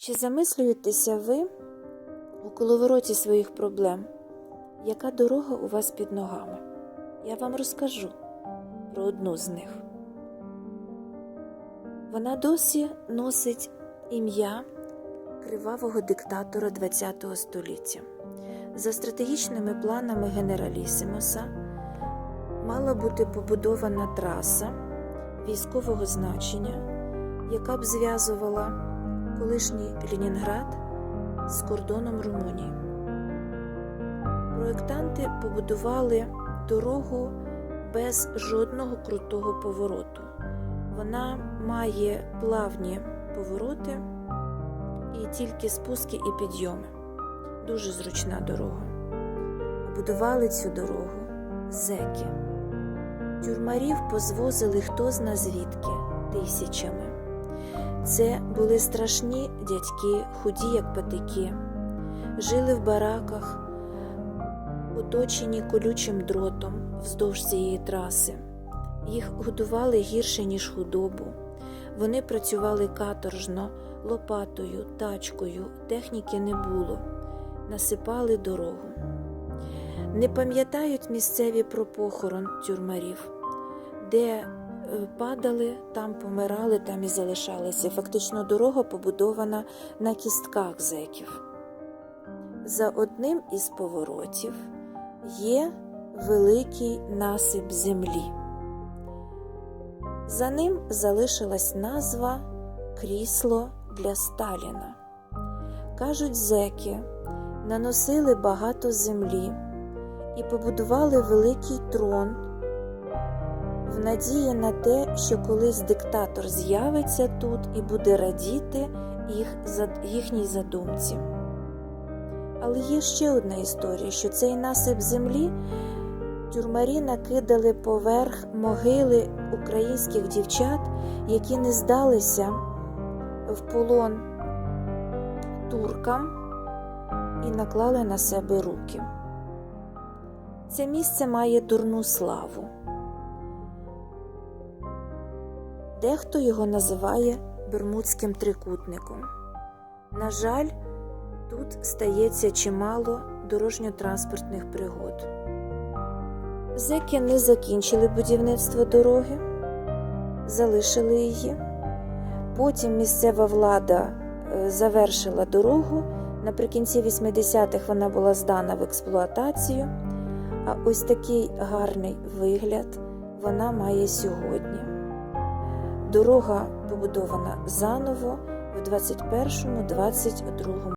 Чи замислюєтеся ви у коловороті своїх проблем? Яка дорога у вас під ногами? Я вам розкажу про одну з них. Вона досі носить ім'я кривавого диктатора ХХ століття. За стратегічними планами генералісимуса мала бути побудована траса військового значення, яка б зв'язувала колишній Ленінград з кордоном Румунії. Проєктанти побудували дорогу без жодного крутого повороту. Вона має плавні повороти і тільки спуски і підйоми. Дуже зручна дорога. Будували цю дорогу зеки. Тюрмарів позвозили хто зна звідки тисячами. Це були страшні дядьки, худі, як патики, жили в бараках, оточені колючим дротом вздовж цієї траси. Їх годували гірше, ніж худобу. Вони працювали каторжно, лопатою, тачкою, техніки не було, насипали дорогу. Не пам'ятають місцеві про похорон тюрмарів, де падали, там помирали, там і залишалися. Фактично дорога побудована на кістках зеків. За одним із поворотів є великий насип землі. За ним залишилась назва крісло для Сталіна. Кажуть, зеки наносили багато землі і побудували великий трон в надії на те, що колись диктатор з'явиться тут і буде радіти їх, їхній задумці. Але є ще одна історія, що цей насип землі тюрмарі накидали поверх могили українських дівчат, які не здалися в полон туркам і наклали на себе руки. Це місце має дурну славу. Дехто його називає Бермудським трикутником. На жаль, тут стається чимало дорожньо-транспортних пригод. Зеки не закінчили будівництво дороги, залишили її. Потім місцева влада завершила дорогу. Наприкінці 80-х вона була здана в експлуатацію. А ось такий гарний вигляд вона має сьогодні. Дорога побудована заново в 21-22